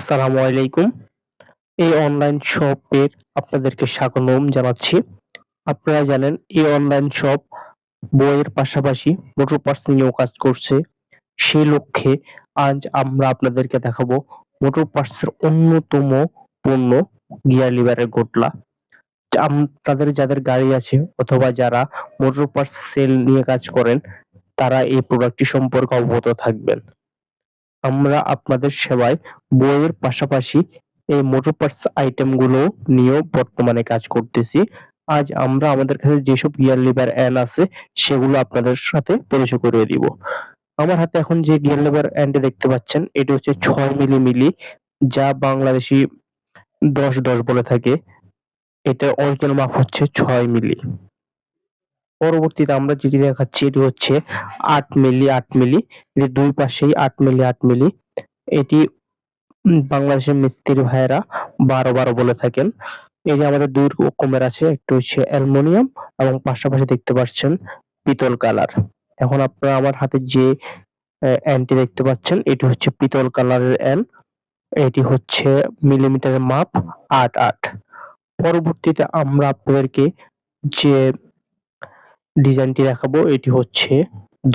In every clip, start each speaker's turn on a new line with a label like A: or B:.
A: আসসালামু আলাইকুম। এই অনলাইন শপের আপনাদেরকে স্বাগতম জানাচ্ছি। আপনারা জানেন, এই অনলাইন শপ বইয়ের পাশাপাশি মোটর পার্টস নিয়েও কাজ করছে। সেই লক্ষ্যে আজ আমরা আপনাদেরকে দেখাবো মোটর পার্টসের অন্যতম পণ্য গিয়ার লিভারের গোটলা। আপনাদের যাদের গাড়ি আছে অথবা যারা মোটর পার্টস সেল নিয়ে কাজ করেন, তারা এই প্রোডাক্টটি সম্পর্কে অবগত থাকবেন। আমরা আপনাদের সেবায় বইয়ের পাশাপাশি এই মোটর পার্টস আইটেমগুলো নিয়েও বর্তমানে কাজ করতেছি। আজ আমরা আমাদের কাছে যেসব গিয়ার লিভার এন্ড আছে, সেগুলো আপনাদের সাথে পরিচয় করিয়ে দিব। আমার হাতে এখন যে গিয়ার লিভার এন্ড দেখতে পাচ্ছেন, এটি হচ্ছে ছয় মিলি মিলি যা বাংলাদেশি দশ দশ বলে থাকে। এটার অরিজিনাল মাপ হচ্ছে ছয় মিলি। পরবর্তীতে আমরা যেটি দেখাচ্ছি, এটি হচ্ছে আট মিলি আট মিলি এর দুই পাশেই আট মিলি আট মিলি এটি বাংলাদেশের মিস্ত্রি ভাইয়েরা ১২ ১২ বলে থাকেন। এই যে আমাদের দুই রকমের আছে, একটি হচ্ছে অ্যালুমিনিয়াম এবং পাশাপাশি দেখতে পাচ্ছেন পিতল কালার। এখন আপনারা আমার হাতে যে অ্যা এন্ডটি দেখতে পাচ্ছেন, এটি হচ্ছে পিতল কালারের অ্যান এটি হচ্ছে মিলিমিটারের মাপ ৮ ৮। পরবর্তীতে আমরা আপনাদেরকে যে ডিজাইনটি দেখাবো, এটি হচ্ছে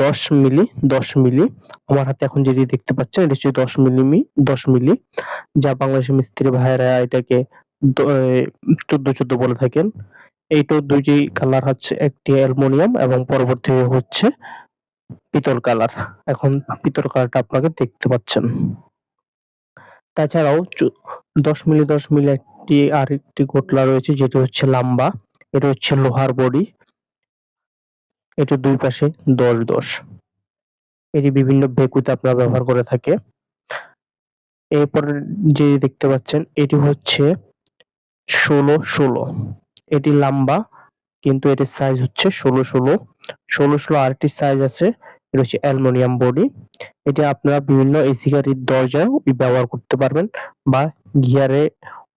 A: ১০ মিলি ১০ মিলি। আমার হাতে এখন যেটি দেখতে পাচ্ছেন, এটি হচ্ছে ১০ মিলিমি ১০ মিলি যা বাংলাদেশের মিস্ত্রি ভাইয়েরা এটাকে দ, এ ১৪-১৪ বলে থাকেন। এইটাও ২ টি কালার হচ্ছে, একটি অ্যালুমিনিয়াম এবং পরবর্তী হচ্ছে পিতল কালার। এখন পিতল কালারটা আপনাকে দেখতে পাচ্ছেন। তাছাড়াও ১০ মিলি ১০ মিলি একটি আরেকটি গোটলা রয়েছে, যেটি হচ্ছে লাম্বা। এটা হচ্ছে লোহার বডি। এটার দুই পাশে ১০-১০ এটি বিভিন্ন ভেকুতে আপনারা ব্যবহার করে থাকে। এরপর যে দেখতে পাচ্ছেন, এটি হচ্ছে ১৬-১৬ এটি লম্বা, কিন্তু এটির সাইজ হচ্ছে ১৬-১৬ ১৬-১৬ আরেকটি সাইজ আছে, এটা হচ্ছে অ্যালুমিনিয়াম বডি। এটি আপনারা বিভিন্ন এসি গাড়ির দরজায়ও ব্যবহার করতে পারবেন বা গিয়ারে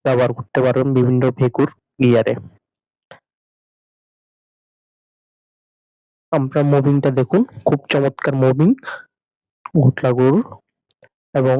A: ব্যবহার করতে পারবেন বিভিন্ন ভেকুর গিয়ারে। আমরা মুভিংটা দেখুন খুব চমৎকার মুভিং ঘোটলা গরুর এবং